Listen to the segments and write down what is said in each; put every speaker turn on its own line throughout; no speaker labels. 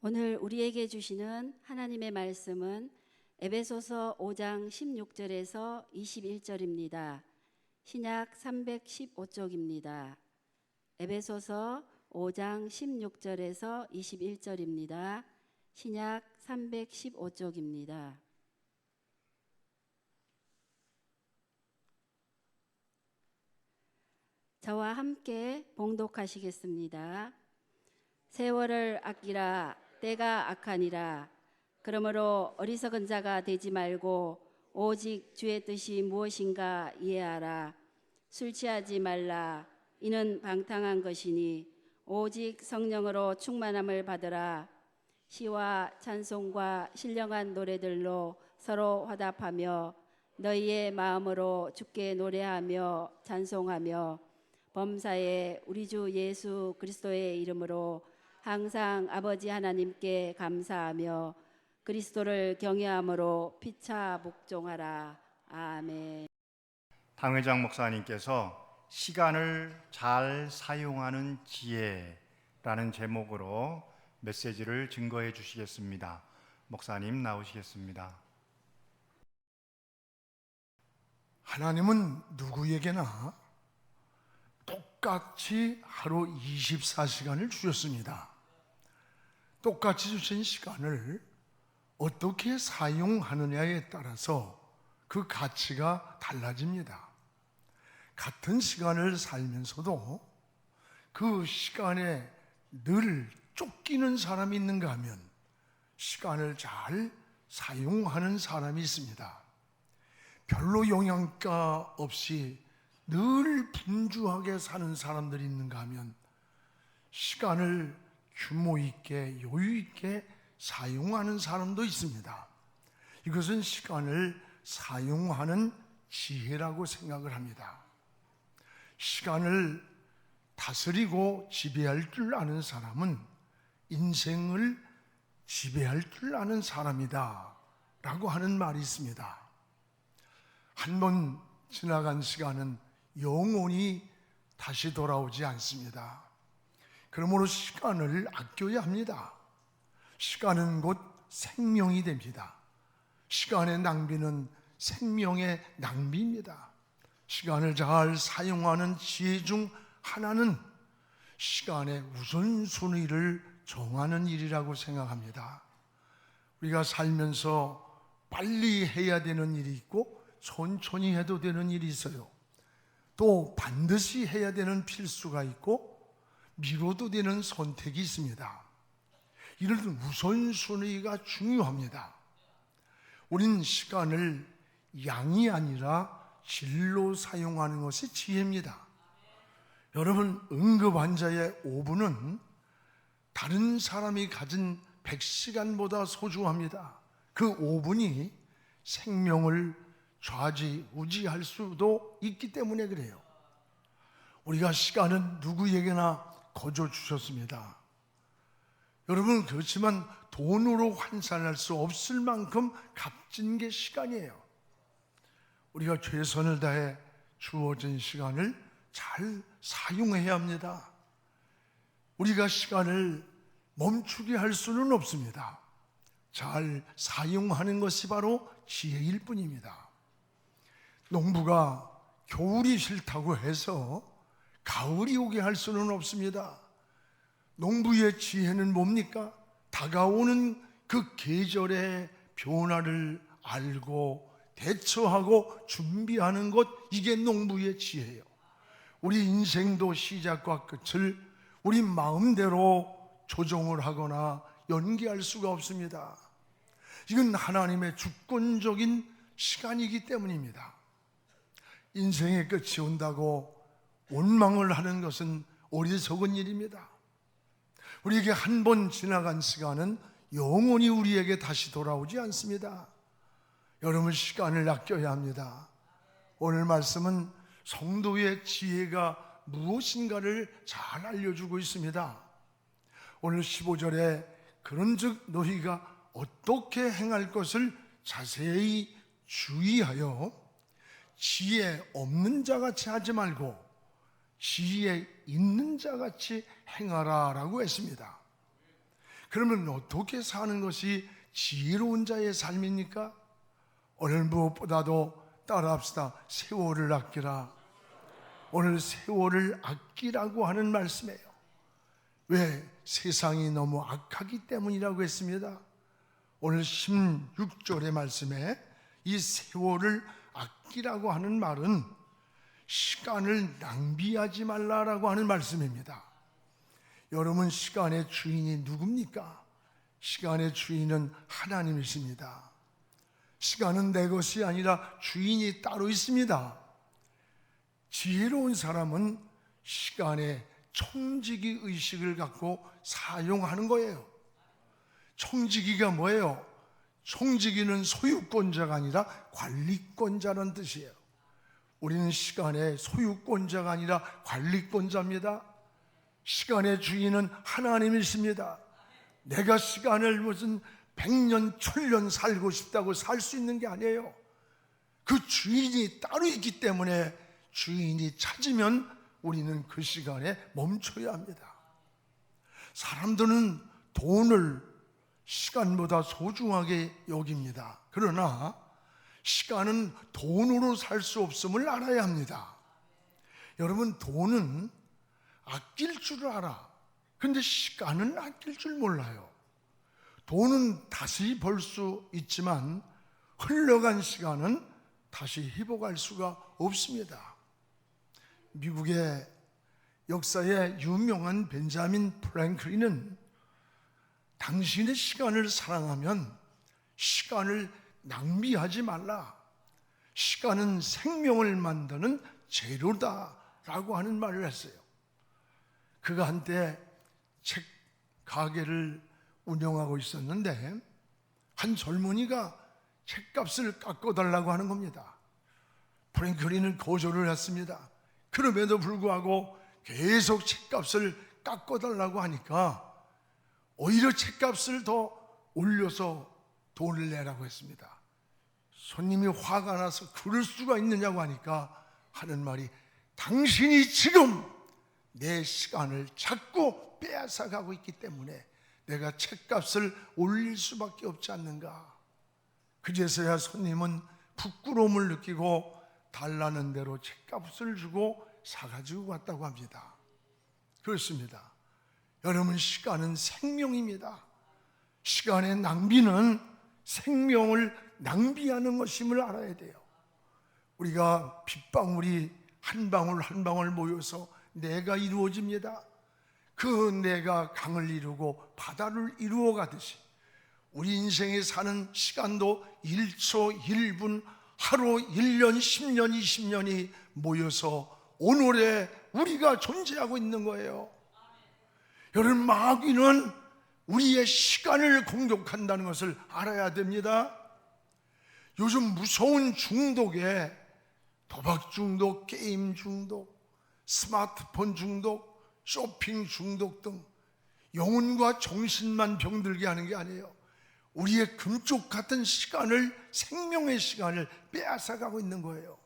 오늘 우리에게 주시는 하나님의 말씀은 에베소서 5장 16절에서 21절입니다. 신약 315쪽입니다. 에베소서 5장 16절에서 21절입니다. 신약 315쪽입니다. 저와 함께 봉독하시겠습니다. 세월을 아끼라 때가 악하니라. 그러므로 어리석은 자가 되지 말고 오직 주의 뜻이 무엇인가 이해하라. 술 취하지 말라. 이는 방탕한 것이니 오직 성령으로 충만함을 받으라. 시와 찬송과 신령한 노래들로 서로 화답하며 너희의 마음으로 주께 노래하며 찬송하며 범사에 우리 주 예수 그리스도의 이름으로 항상 아버지 하나님께 감사하며 그리스도를 경외함으로 피차 복종하라. 아멘.
당회장 목사님께서 시간을 잘 사용하는 지혜라는 제목으로 메시지를 증거해 주시겠습니다. 목사님 나오시겠습니다.
하나님은 누구에게나 똑같이 하루 24시간을 주셨습니다. 똑같이 주신 시간을 어떻게 사용하느냐에 따라서 그 가치가 달라집니다. 같은 시간을 살면서도 그 시간에 늘 쫓기는 사람이 있는가 하면 시간을 잘 사용하는 사람이 있습니다. 별로 영양가 없이 늘 분주하게 사는 사람들이 있는가 하면 시간을 규모 있게 여유 있게 사용하는 사람도 있습니다. 이것은 시간을 사용하는 지혜라고 생각을 합니다. 시간을 다스리고 지배할 줄 아는 사람은 인생을 지배할 줄 아는 사람이다. 라고 하는 말이 있습니다. 한 번 지나간 시간은 영원히 다시 돌아오지 않습니다. 그러므로 시간을 아껴야 합니다. 시간은 곧 생명이 됩니다. 시간의 낭비는 생명의 낭비입니다. 시간을 잘 사용하는 지혜 중 하나는 시간의 우선순위를 정하는 일이라고 생각합니다. 우리가 살면서 빨리 해야 되는 일이 있고 천천히 해도 되는 일이 있어요. 또 반드시 해야 되는 필수가 있고 미뤄도 되는 선택이 있습니다. 이런 우선순위가 중요합니다. 우린 시간을 양이 아니라 질로 사용하는 것이 지혜입니다. 여러분, 응급 환자의 5분은 다른 사람이 가진 100시간보다 소중합니다. 그 5분이 생명을 좌지우지할 수도 있기 때문에 그래요. 우리가 시간은 누구에게나 거저 주셨습니다. 여러분 그렇지만 돈으로 환산할 수 없을 만큼 값진 게 시간이에요. 우리가 최선을 다해 주어진 시간을 잘 사용해야 합니다. 우리가 시간을 멈추게 할 수는 없습니다. 잘 사용하는 것이 바로 지혜일 뿐입니다. 농부가 겨울이 싫다고 해서 가을이 오게 할 수는 없습니다. 농부의 지혜는 뭡니까? 다가오는 그 계절의 변화를 알고 대처하고 준비하는 것, 이게 농부의 지혜예요. 우리 인생도 시작과 끝을 우리 마음대로 조정을 하거나 연기할 수가 없습니다. 이건 하나님의 주권적인 시간이기 때문입니다. 인생의 끝이 온다고 원망을 하는 것은 어리석은 일입니다. 우리에게 한 번 지나간 시간은 영원히 우리에게 다시 돌아오지 않습니다. 여러분 시간을 아껴야 합니다. 오늘 말씀은 성도의 지혜가 무엇인가를 잘 알려주고 있습니다. 오늘 15절에 그런즉 너희가 어떻게 행할 것을 자세히 주의하여 지혜 없는 자 같이 하지 말고 지혜 있는 자 같이 행하라라고 했습니다. 그러면 어떻게 사는 것이 지혜로운 자의 삶입니까? 오늘 무엇보다도 따라합시다. 세월을 아끼라. 오늘 세월을 아끼라고 하는 말씀이에요. 왜? 세상이 너무 악하기 때문이라고 했습니다. 오늘 16절의 말씀에 이 세월을 아끼라고 하는 말은 시간을 낭비하지 말라라고 하는 말씀입니다. 여러분 시간의 주인이 누굽니까? 시간의 주인은 하나님이십니다. 시간은 내 것이 아니라 주인이 따로 있습니다. 지혜로운 사람은 시간에 청지기 의식을 갖고 사용하는 거예요. 청지기가 뭐예요? 청지기는 소유권자가 아니라 관리권자라는 뜻이에요. 우리는 시간의 소유권자가 아니라 관리권자입니다. 시간의 주인은 하나님이십니다. 내가 시간을 무슨 백년, 천년 살고 싶다고 살 수 있는 게 아니에요. 그 주인이 따로 있기 때문에 주인이 찾으면 우리는 그 시간에 멈춰야 합니다. 사람들은 돈을 시간보다 소중하게 여깁니다. 그러나 시간은 돈으로 살 수 없음을 알아야 합니다. 여러분, 돈은 아낄 줄 알아. 근데 시간은 아낄 줄 몰라요. 돈은 다시 벌 수 있지만 흘러간 시간은 다시 회복할 수가 없습니다. 미국의 역사에 유명한 벤자민 프랭클린은 당신의 시간을 사랑하면 시간을 낭비하지 말라. 시간은 생명을 만드는 재료다라고 하는 말을 했어요. 그가 한때 책 가게를 운영하고 있었는데 한 젊은이가 책값을 깎아달라고 하는 겁니다. 프랭클린은 거절을 했습니다. 그럼에도 불구하고 계속 책값을 깎아달라고 하니까 오히려 책값을 더 올려서 돈을 내라고 했습니다. 손님이 화가 나서 그럴 수가 있느냐고 하니까 하는 말이 당신이 지금 내 시간을 자꾸 빼앗아가고 있기 때문에 내가 책값을 올릴 수밖에 없지 않는가. 그제서야 손님은 부끄러움을 느끼고 달라는 대로 책값을 주고 사가지고 왔다고 합니다. 그렇습니다. 여러분, 시간은 생명입니다. 시간의 낭비는 생명을 낭비하는 것임을 알아야 돼요. 우리가 빗방울이 한 방울 한 방울 모여서 내가 이루어집니다. 그 내가 강을 이루고 바다를 이루어 가듯이 우리 인생에 사는 시간도 1초, 1분, 하루, 1년, 10년, 20년이 모여서 오늘에 우리가 존재하고 있는 거예요. 여러분, 마귀는 우리의 시간을 공격한다는 것을 알아야 됩니다. 요즘 무서운 중독에 도박 중독, 게임 중독, 스마트폰 중독, 쇼핑 중독 등 영혼과 정신만 병들게 하는 게 아니에요. 우리의 금쪽 같은 시간을 생명의 시간을 빼앗아가고 있는 거예요.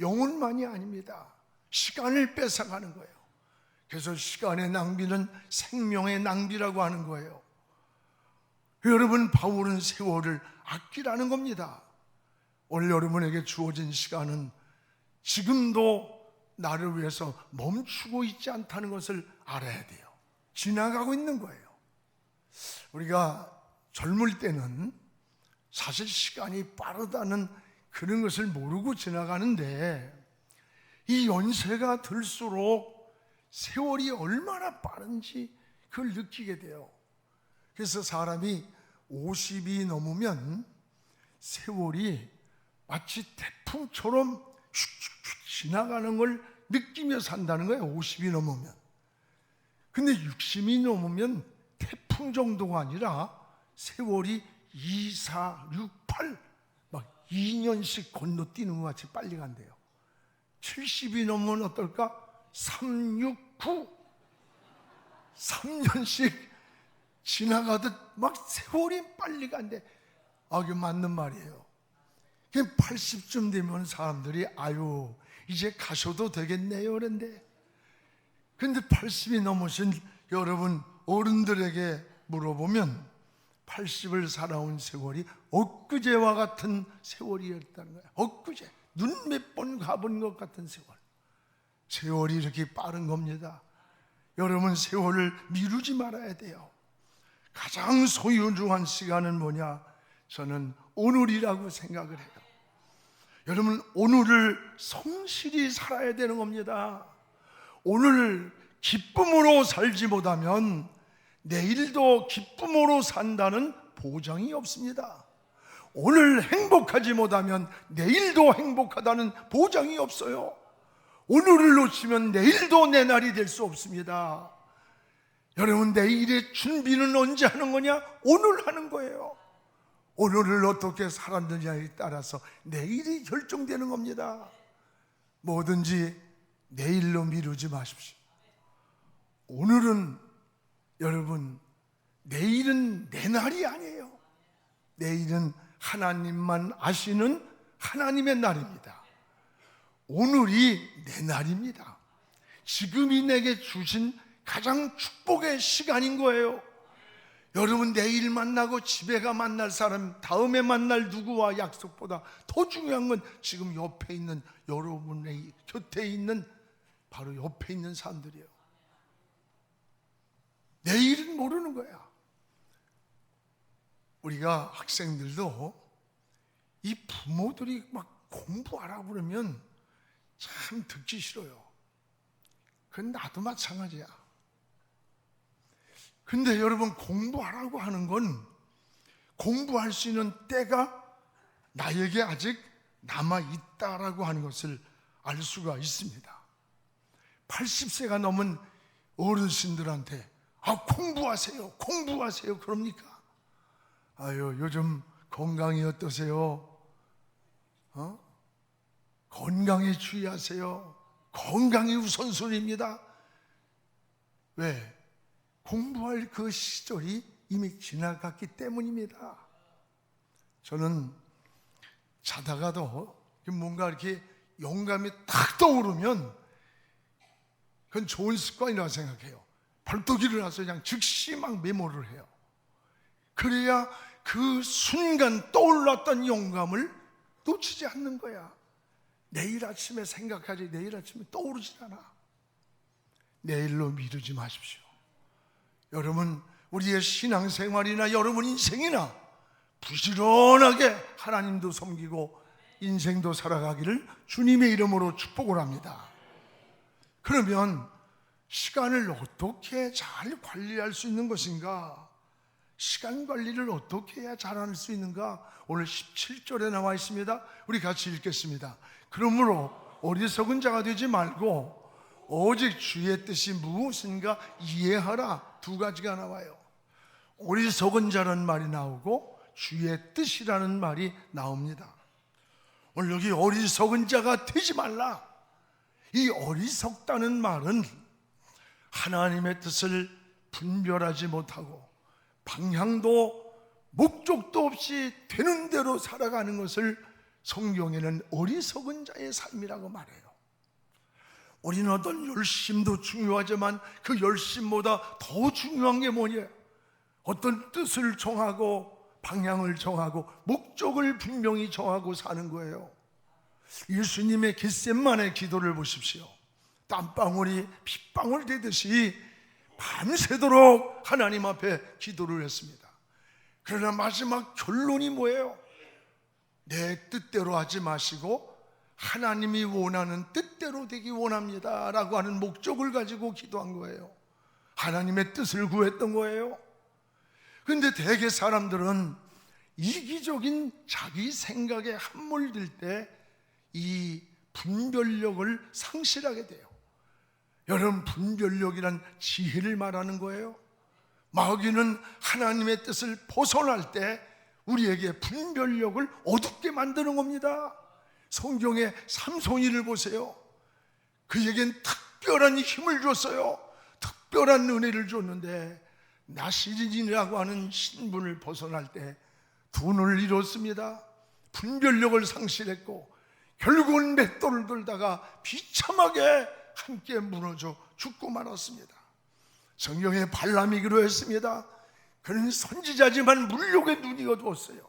영혼만이 아닙니다. 시간을 뺏어가는 거예요. 그래서 시간의 낭비는 생명의 낭비라고 하는 거예요. 여러분 바울은 세월을 아끼라는 겁니다. 오늘 여러분에게 주어진 시간은 지금도 나를 위해서 멈추고 있지 않다는 것을 알아야 돼요. 지나가고 있는 거예요. 우리가 젊을 때는 사실 시간이 빠르다는 그런 것을 모르고 지나가는데 이 연세가 들수록 세월이 얼마나 빠른지 그걸 느끼게 돼요. 그래서 사람이 50이 넘으면 세월이 마치 태풍처럼 슉슉슉 지나가는 걸 느끼며 산다는 거예요. 50이 넘으면. 근데 60이 넘으면 태풍 정도가 아니라 세월이 2, 4, 6, 8, 막 2년씩 건너뛰는 것 같이 빨리 간대요. 70이 넘으면 어떨까? 3, 6, 9. 3년씩 지나가듯 막 세월이 빨리 간대. 아, 이게 맞는 말이에요. 80쯤 되면 사람들이 아유, 이제 가셔도 되겠네요. 그런데 근데 80이 넘으신 여러분 어른들에게 물어보면 80을 살아온 세월이 엊그제와 같은 세월이었다는 거야. 엊그제 눈 몇 번 가본 것 같은 세월. 세월이 이렇게 빠른 겁니다. 여러분 세월을 미루지 말아야 돼요. 가장 소유중한 시간은 뭐냐? 저는 오늘이라고 생각을 해요. 여러분 오늘을 성실히 살아야 되는 겁니다. 오늘 기쁨으로 살지 못하면 내일도 기쁨으로 산다는 보장이 없습니다. 오늘 행복하지 못하면 내일도 행복하다는 보장이 없어요. 오늘을 놓치면 내일도 내 날이 될 수 없습니다. 여러분 내일의 준비는 언제 하는 거냐? 오늘 하는 거예요. 오늘을 어떻게 살았느냐에 따라서 내일이 결정되는 겁니다. 뭐든지 내일로 미루지 마십시오. 오늘은 여러분 내일은 내 날이 아니에요. 내일은 하나님만 아시는 하나님의 날입니다. 오늘이 내 날입니다. 지금이 내게 주신 가장 축복의 시간인 거예요. 여러분 내일 만나고 집에 가 만날 사람 다음에 만날 누구와 약속보다 더 중요한 건 지금 옆에 있는 여러분의 곁에 있는 바로 옆에 있는 사람들이에요. 내일은 모르는 거야. 우리가 학생들도 이 부모들이 막 공부하라 그러면 참 듣기 싫어요. 그건 나도 마찬가지야. 근데 여러분 공부하라고 하는 건 공부할 수 있는 때가 나에게 아직 남아 있다라고 하는 것을 알 수가 있습니다. 80세가 넘은 어르신들한테 아 공부하세요, 공부하세요 그럽니까? 아유 요즘 건강이 어떠세요? 어? 건강에 주의하세요. 건강이 우선순위입니다. 왜? 공부할 그 시절이 이미 지나갔기 때문입니다. 저는 자다가도 뭔가 이렇게 영감이 탁 떠오르면 그건 좋은 습관이라고 생각해요. 벌떡 일어나서 그냥 즉시 막 메모를 해요. 그래야 그 순간 떠올랐던 영감을 놓치지 않는 거야. 내일 아침에 생각하지 내일 아침에 떠오르지 않아. 내일로 미루지 마십시오. 여러분 우리의 신앙생활이나 여러분 인생이나 부지런하게 하나님도 섬기고 인생도 살아가기를 주님의 이름으로 축복을 합니다. 그러면 시간을 어떻게 잘 관리할 수 있는 것인가? 시간 관리를 어떻게 해야 잘할 수 있는가? 오늘 17절에 나와 있습니다. 우리 같이 읽겠습니다. 그러므로 어리석은 자가 되지 말고 오직 주의 뜻이 무엇인가 이해하라. 두 가지가 나와요. 어리석은 자라는 말이 나오고 주의 뜻이라는 말이 나옵니다. 오늘 여기 어리석은 자가 되지 말라. 이 어리석다는 말은 하나님의 뜻을 분별하지 못하고 방향도 목적도 없이 되는 대로 살아가는 것을 성경에는 어리석은 자의 삶이라고 말해요. 우리는 어떤 열심도 중요하지만 그 열심보다 더 중요한 게 뭐냐? 어떤 뜻을 정하고 방향을 정하고 목적을 분명히 정하고 사는 거예요. 예수님의 겟셋만의 기도를 보십시오. 땀방울이 핏방울 되듯이 밤새도록 하나님 앞에 기도를 했습니다. 그러나 마지막 결론이 뭐예요? 내 뜻대로 하지 마시고 하나님이 원하는 뜻대로 되기 원합니다. 라고 하는 목적을 가지고 기도한 거예요. 하나님의 뜻을 구했던 거예요. 근데 대개 사람들은 이기적인 자기 생각에 함몰될 때 이 분별력을 상실하게 돼요. 여러분 분별력이란 지혜를 말하는 거예요. 마귀는 하나님의 뜻을 벗어날 때 우리에게 분별력을 어둡게 만드는 겁니다. 성경의 삼손이를 보세요. 그에겐 특별한 힘을 줬어요. 특별한 은혜를 줬는데 나시린이라고 하는 신분을 벗어날 때 돈을 잃었습니다. 분별력을 상실했고 결국은 맷돌을 들다가 비참하게 함께 무너져 죽고 말았습니다. 성경에 발람이 그러했습니다. 그는 선지자지만 물욕의 눈이 어두웠어요.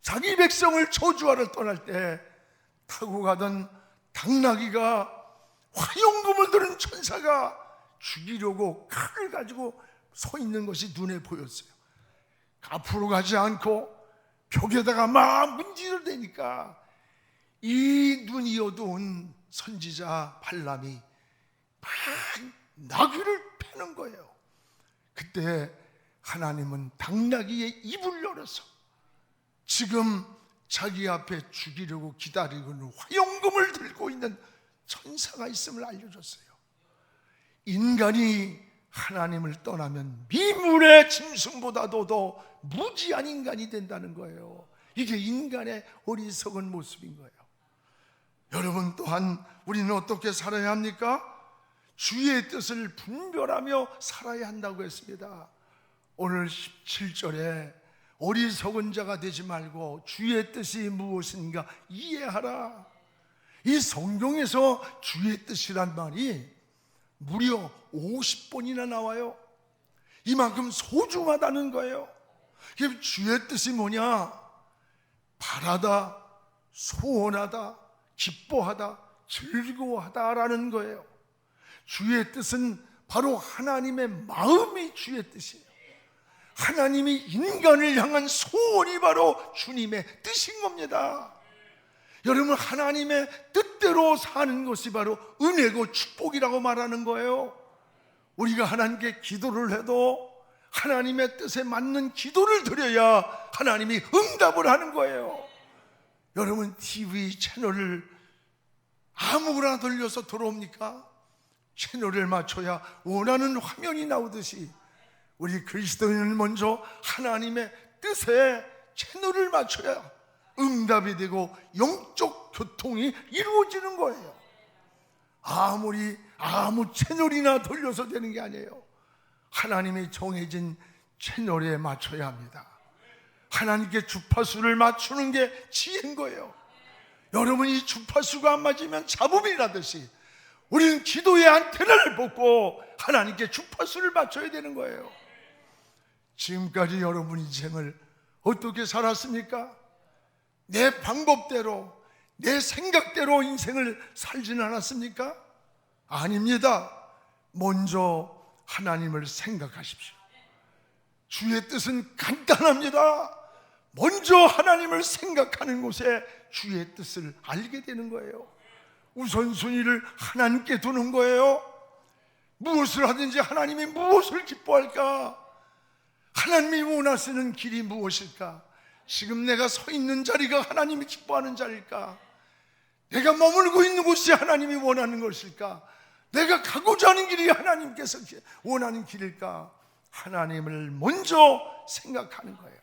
자기 백성을 저주하러 떠날 때 타고 가던 당나귀가 화용금을 들은 천사가 죽이려고 칼을 가지고 서 있는 것이 눈에 보였어요. 앞으로 가지 않고 벽에다가 막 문지를 대니까 이 눈이 어두운 선지자 발람이 막 나귀를 패는 거예요. 그때 하나님은 당나귀의 입을 열어서 지금 자기 앞에 죽이려고 기다리고 있는 화용금을 들고 있는 천사가 있음을 알려줬어요. 인간이 하나님을 떠나면 미물의 짐승보다도 더 무지한 인간이 된다는 거예요. 이게 인간의 어리석은 모습인 거예요. 여러분 또한 우리는 어떻게 살아야 합니까? 주의 뜻을 분별하며 살아야 한다고 했습니다. 오늘 17절에 어리석은 자가 되지 말고 주의 뜻이 무엇인가 이해하라. 이 성경에서 주의 뜻이란 말이 무려 50번이나 나와요. 이만큼 소중하다는 거예요. 주의 뜻이 뭐냐? 바라다, 소원하다, 기뻐하다, 즐거워하다라는 거예요. 주의 뜻은 바로 하나님의 마음이 주의 뜻이에요. 하나님이 인간을 향한 소원이 바로 주님의 뜻인 겁니다. 여러분, 하나님의 뜻대로 사는 것이 바로 은혜고 축복이라고 말하는 거예요. 우리가 하나님께 기도를 해도 하나님의 뜻에 맞는 기도를 드려야 하나님이 응답을 하는 거예요. 여러분, TV 채널을 아무거나 돌려서 들어옵니까? 채널을 맞춰야 원하는 화면이 나오듯이 우리 그리스도인은 먼저 하나님의 뜻에 채널을 맞춰야 응답이 되고 영적 교통이 이루어지는 거예요. 아무리 아무 채널이나 돌려서 되는 게 아니에요. 하나님이 정해진 채널에 맞춰야 합니다. 하나님께 주파수를 맞추는 게 지혜인 거예요. 여러분 이 주파수가 안 맞으면 잡음이 나듯이 우리는 기도의 안테나를 뽑고 하나님께 주파수를 맞춰야 되는 거예요. 지금까지 여러분 인생을 어떻게 살았습니까? 내 방법대로, 내 생각대로 인생을 살지는 않았습니까? 아닙니다. 먼저 하나님을 생각하십시오. 주의 뜻은 간단합니다. 먼저 하나님을 생각하는 곳에 주의 뜻을 알게 되는 거예요. 우선순위를 하나님께 두는 거예요. 무엇을 하든지 하나님이 무엇을 기뻐할까? 하나님이 원하시는 길이 무엇일까? 지금 내가 서 있는 자리가 하나님이 기뻐하는 자리일까? 내가 머물고 있는 곳이 하나님이 원하는 것일까? 내가 가고자 하는 길이 하나님께서 원하는 길일까? 하나님을 먼저 생각하는 거예요.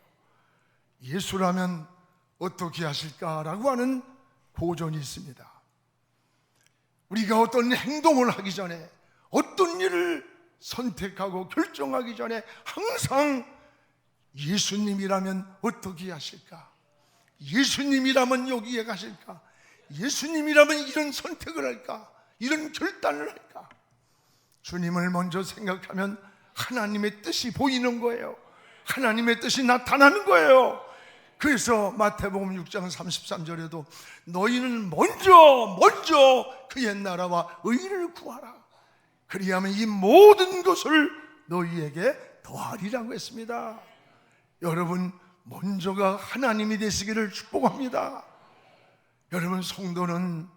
예수라면 어떻게 하실까라고 하는 고전이 있습니다. 우리가 어떤 행동을 하기 전에 어떤 일을 선택하고 결정하기 전에 항상 예수님이라면 어떻게 하실까? 예수님이라면 여기에 가실까? 예수님이라면 이런 선택을 할까? 이런 결단을 할까? 주님을 먼저 생각하면 하나님의 뜻이 보이는 거예요. 하나님의 뜻이 나타나는 거예요. 그래서 마태복음 6장 33절에도 너희는 먼저 먼저 그의 나라와 의를 구하라. 그리하면 이 모든 것을 너희에게 더하리라고 했습니다. 여러분 먼저가 하나님이 되시기를 축복합니다. 여러분 성도는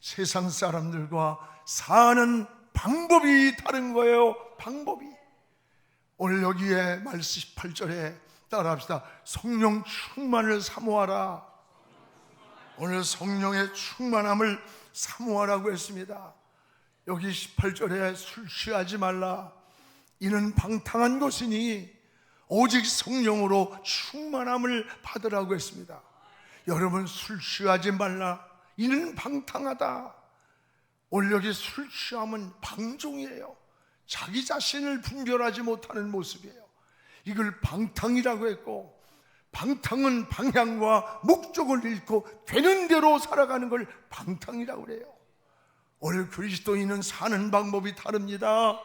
세상 사람들과 사는 방법이 다른 거예요. 방법이. 오늘 여기에 말씀 18절에 따라합시다. 성령 충만을 사모하라. 오늘 성령의 충만함을 사모하라고 했습니다. 여기 18절에 술 취하지 말라. 이는 방탕한 것이니 오직 성령으로 충만함을 받으라고 했습니다. 여러분 술 취하지 말라. 이는 방탕하다. 여기 술 취함은 방종이에요. 자기 자신을 분별하지 못하는 모습이에요. 이걸 방탕이라고 했고 방탕은 방향과 목적을 잃고 되는 대로 살아가는 걸 방탕이라고 그래요. 오늘 그리스도인은 사는 방법이 다릅니다.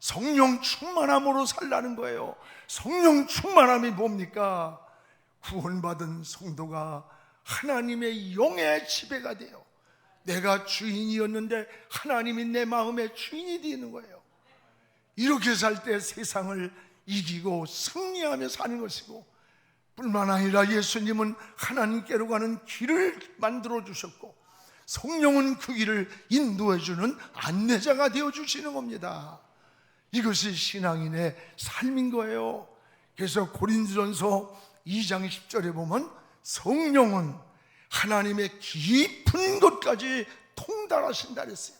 성령 충만함으로 살라는 거예요. 성령 충만함이 뭡니까? 구원받은 성도가 하나님의 영의 지배가 돼요. 내가 주인이었는데 하나님이 내 마음의 주인이 되는 거예요. 이렇게 살 때 세상을 이기고 승리하며 사는 것이고 뿐만 아니라 예수님은 하나님께로 가는 길을 만들어 주셨고 성령은 그 길을 인도해 주는 안내자가 되어 주시는 겁니다. 이것이 신앙인의 삶인 거예요. 그래서 고린도전서 2장 10절에 보면 성령은 하나님의 깊은 것까지 통달하신다 그랬어요.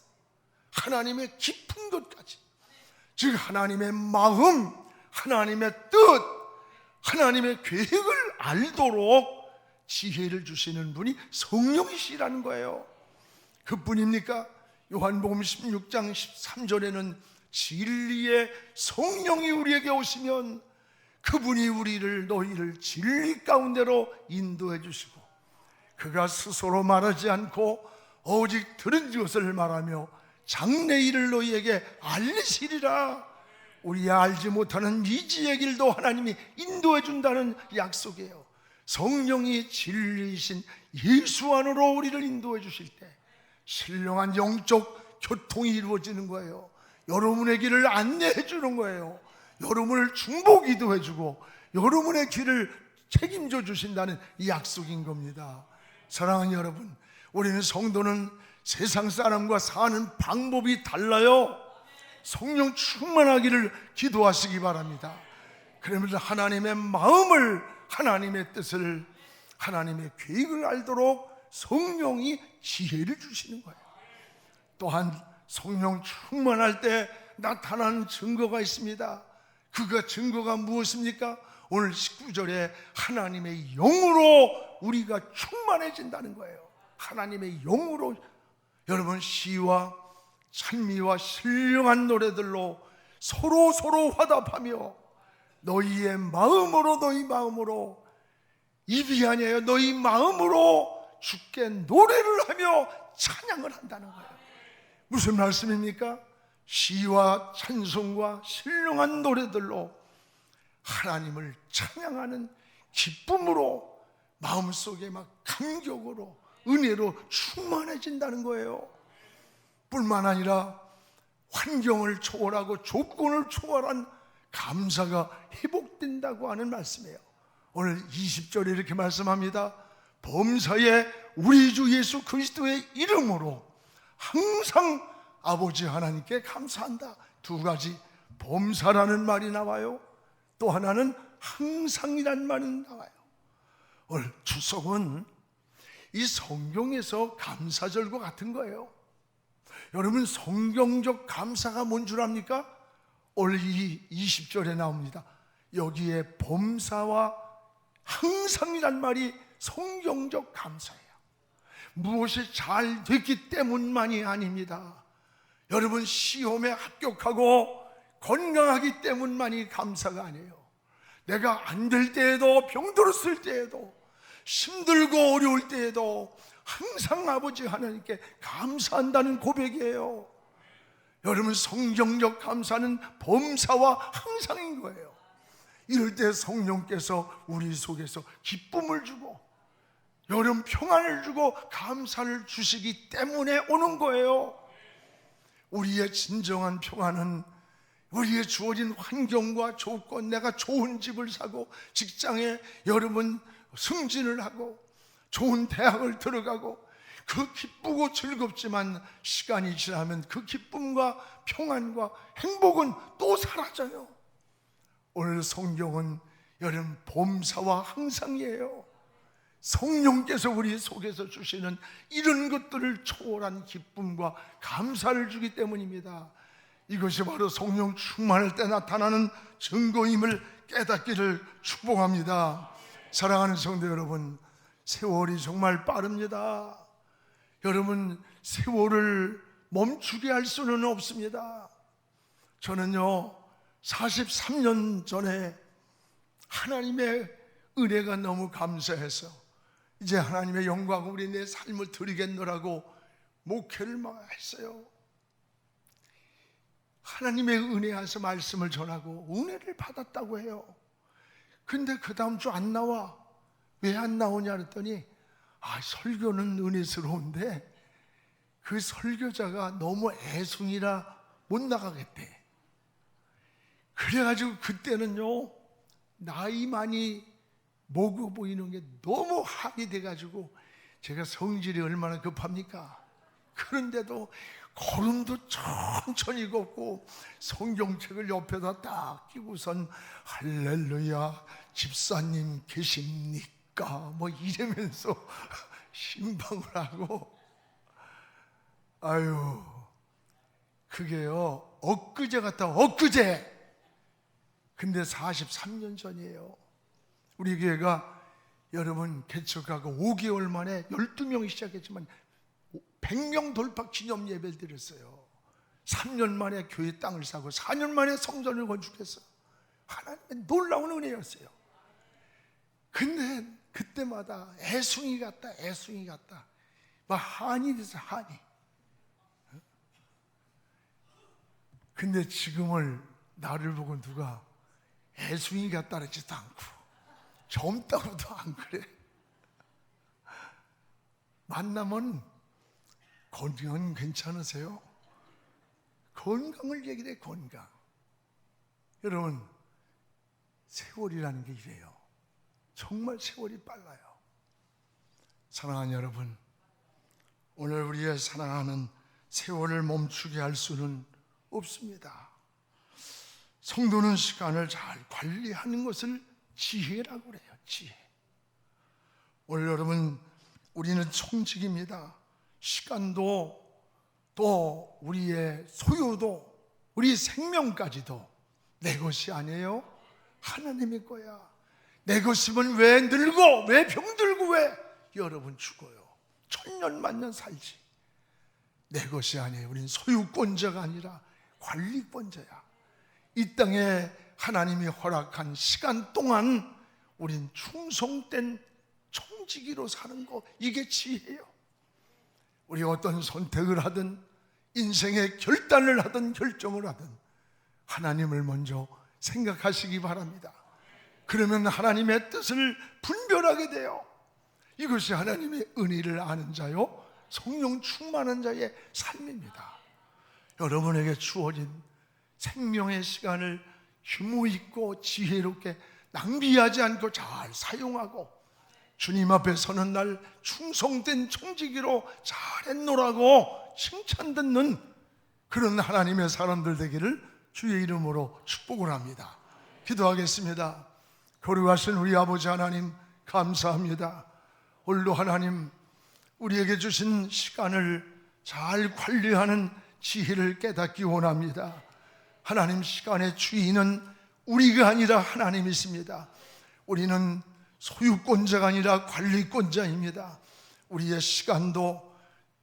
하나님의 깊은 것까지. 즉 하나님의 마음, 하나님의 뜻, 하나님의 계획을 알도록 지혜를 주시는 분이 성령이시라는 거예요. 그뿐입니까? 요한복음 16장 13절에는 진리의 성령이 우리에게 오시면 그분이 우리를 너희를 진리 가운데로 인도해 주시고 그가 스스로 말하지 않고 오직 들은 것을 말하며 장래일을 너희에게 알리시리라 우리 알지 못하는 미지의 길도 하나님이 인도해 준다는 약속이에요 성령이 진리이신 예수 안으로 우리를 인도해 주실 때 신령한 영적 교통이 이루어지는 거예요 여러분의 길을 안내해 주는 거예요 여러분을 중보기도 해주고 여러분의 길을 책임져 주신다는 이 약속인 겁니다. 사랑하는 여러분, 우리는 성도는 세상 사람과 사는 방법이 달라요. 성령 충만하기를 기도하시기 바랍니다. 그러면서 하나님의 마음을, 하나님의 뜻을, 하나님의 계획을 알도록 성령이 지혜를 주시는 거예요. 또한 성령 충만할 때 나타나는 증거가 있습니다. 그가 증거가 무엇입니까? 오늘 19절에 하나님의 영으로 우리가 충만해진다는 거예요. 하나님의 영으로 여러분 시와 찬미와 신령한 노래들로 서로 서로 화답하며 너희의 마음으로 너희 마음으로 입이 아니에요. 너희 마음으로 주께 노래를 하며 찬양을 한다는 거예요. 무슨 말씀입니까? 시와 찬송과 신령한 노래들로 하나님을 찬양하는 기쁨으로 마음속에 막 감격으로 은혜로 충만해진다는 거예요. 뿐만 아니라 환경을 초월하고 조건을 초월한 감사가 회복된다고 하는 말씀이에요. 오늘 20절에 이렇게 말씀합니다. 범사에 우리 주 예수 그리스도의 이름으로 항상 아버지 하나님께 감사한다. 두 가지 범사라는 말이 나와요. 또 하나는 항상이란 말이 나와요. 오늘 추석은 이 성경에서 감사절과 같은 거예요. 여러분 성경적 감사가 뭔 줄 압니까? 오늘 이 20절에 나옵니다. 여기에 범사와 항상이란 말이 성경적 감사예요. 무엇이 잘 됐기 때문만이 아닙니다. 여러분 시험에 합격하고 건강하기 때문만이 감사가 아니에요. 내가 안 될 때에도 병들었을 때에도 힘들고 어려울 때에도 항상 아버지 하나님께 감사한다는 고백이에요. 여러분 성경적 감사는 범사와 항상인 거예요. 이럴 때 성령께서 우리 속에서 기쁨을 주고 여름 평안을 주고 감사를 주시기 때문에 오는 거예요. 우리의 진정한 평안은 우리의 주어진 환경과 조건, 내가 좋은 집을 사고 직장에 여러분 승진을 하고 좋은 대학을 들어가고 그 기쁘고 즐겁지만 시간이 지나면 그 기쁨과 평안과 행복은 또 사라져요. 오늘 성경은 여름 봄사와 항상이에요. 성령께서 우리 속에서 주시는 이런 것들을 초월한 기쁨과 감사를 주기 때문입니다. 이것이 바로 성령 충만할 때 나타나는 증거임을 깨닫기를 축복합니다. 사랑하는 성도 여러분, 세월이 정말 빠릅니다. 여러분, 세월을 멈추게 할 수는 없습니다. 저는요, 43년 전에 하나님의 은혜가 너무 감사해서 이제 하나님의 영광 우리 내 삶을 드리겠노라고 목회를 막 했어요. 하나님의 은혜 안에서 말씀을 전하고 은혜를 받았다고 해요. 근데 그 다음 주 안 나와. 왜 안 나오냐 그랬더니 아, 설교는 은혜스러운데 그 설교자가 너무 애숭이라 못 나가겠대. 그래가지고 그때는요, 나이 많이 먹어 보이는 게 너무 한이 돼가지고 제가 성질이 얼마나 급합니까? 그런데도 걸음도 천천히 걷고 성경책을 옆에다 딱 끼고선 할렐루야 집사님 계십니까? 뭐 이러면서 신방을 하고 아유 그게요 엊그제 같다 엊그제 근데 43년 전이에요 우리 교회가 여러분 개척하고 5개월 만에 12명이 시작했지만 100명 돌파 기념 예배를 드렸어요. 3년 만에 교회 땅을 사고 4년 만에 성전을 건축했어요 하나님의 놀라운 은혜였어요. 근데 그때마다 애숭이 같다 애숭이 같다. 막 한이 돼서 한이. 근데 지금을 나를 보고 누가 애숭이 같다 그러지도 않고 젊다고도 안 그래. 만나면 건강은 괜찮으세요? 건강을 얘기해 건강. 여러분 세월이라는 게 이래요. 정말 세월이 빨라요. 사랑하는 여러분 오늘 우리의 사랑하는 세월을 멈추게 할 수는 없습니다. 성도는 시간을 잘 관리하는 것을 지혜라고 그래요 지혜. 오늘 여러분 우리는 총직입니다. 시간도 또 우리의 소유도 우리 생명까지도 내 것이 아니에요. 하나님의 거야. 내 것이면 왜 늙어 왜 병들고 왜? 여러분 죽어요. 천년 만년 살지. 내 것이 아니에요. 우린 소유권자가 아니라 관리권자야. 이 땅에 하나님이 허락한 시간 동안 우린 충성된 총지기로 사는 거 이게 지혜예요 우리 어떤 선택을 하든 인생의 결단을 하든 결정을 하든 하나님을 먼저 생각하시기 바랍니다. 그러면 하나님의 뜻을 분별하게 돼요. 이것이 하나님의 은혜를 아는 자요, 성령 충만한 자의 삶입니다. 여러분에게 주어진 생명의 시간을 휴무 있고 지혜롭게 낭비하지 않고 잘 사용하고 주님 앞에 서는 날 충성된 청지기로 잘했노라고 칭찬 듣는 그런 하나님의 사람들 되기를 주의 이름으로 축복을 합니다. 기도하겠습니다. 거룩하신 우리 아버지 하나님 감사합니다. 오늘도 하나님 우리에게 주신 시간을 잘 관리하는 지혜를 깨닫기 원합니다. 하나님 시간의 주인은 우리가 아니라 하나님이십니다. 우리는 소유권자가 아니라 관리권자입니다. 우리의 시간도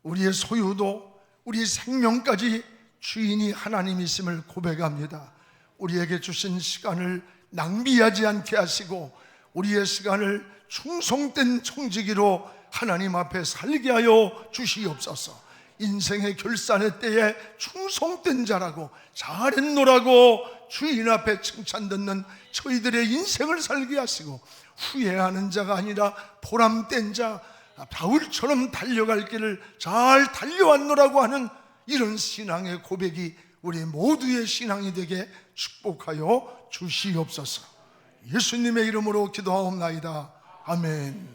우리의 소유도 우리 생명까지 주인이 하나님이심을 고백합니다. 우리에게 주신 시간을 낭비하지 않게 하시고 우리의 시간을 충성된 청지기로 하나님 앞에 살게 하여 주시옵소서. 인생의 결산의 때에 충성된 자라고 잘했노라고 주인 앞에 칭찬 듣는 저희들의 인생을 살게 하시고 후회하는 자가 아니라 보람된 자 바울처럼 달려갈 길을 잘 달려왔노라고 하는 이런 신앙의 고백이 우리 모두의 신앙이 되게 축복하여 주시옵소서. 예수님의 이름으로 기도하옵나이다. 아멘.